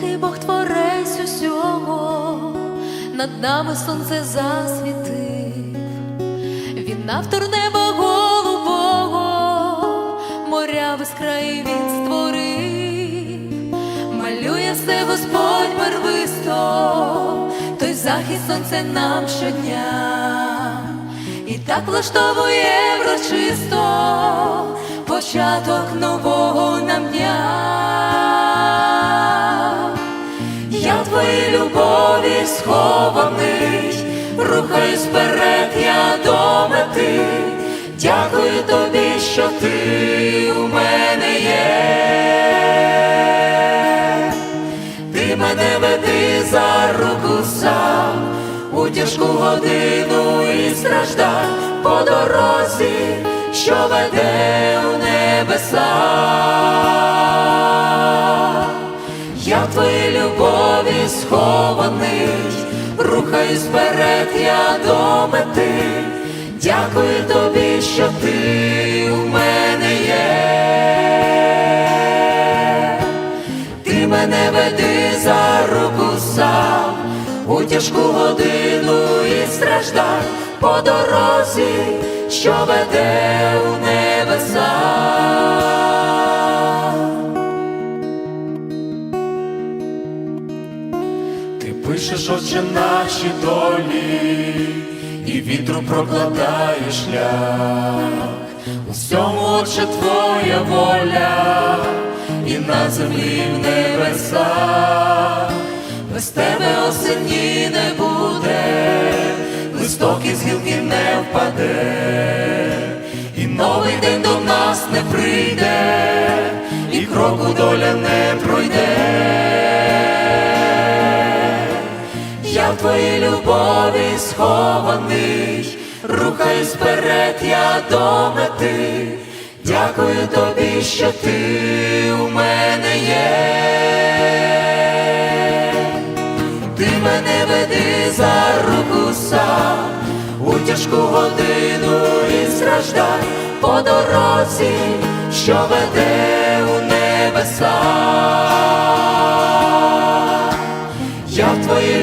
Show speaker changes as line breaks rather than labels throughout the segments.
ти Бог творець усього, над нами сонце засвітив, він автор неба голубого, моря без краї він створив, малює все Господь барвисто, той захід сонце нам щодня, і так влаштовує врочисто. Початок нового схований, рухаюсь вперед, я до мети. Дякую тобі, що ти у мене є. Ти мене веди за руку сам у тяжку годину і страждань по дорозі, що веде у небеса. Я в твоїй любові схований, рухаюсь вперед, я до мети. Дякую тобі, що ти у мене є. Ти мене веди за руку сам у тяжку годину і страждань по дорозі, що веде у небеса.
Пишеш очі наші долі, і вітру прокладаєш шлях. У всьому очі твоя воля, і на землі в небесах. Без тебе осені не буде, листок із гілки не впаде, і новий день до нас не прийде, і кроку доля не пройде. Твоїй любові схований, рухаюсь вперед, я до мети. Дякую тобі, що ти у мене є. Ти мене веди за руку сам у тяжку годину і страждань по дорозі, що веде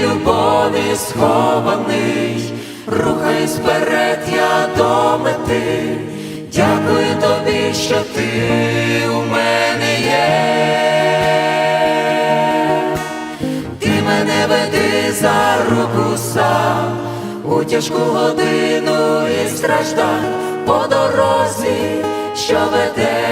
любові схований, рухаюсь вперед, я до мети. Дякую тобі, що ти у мене є. Ти мене веди за руку сам у тяжку годину і страждань по дорозі, що веде.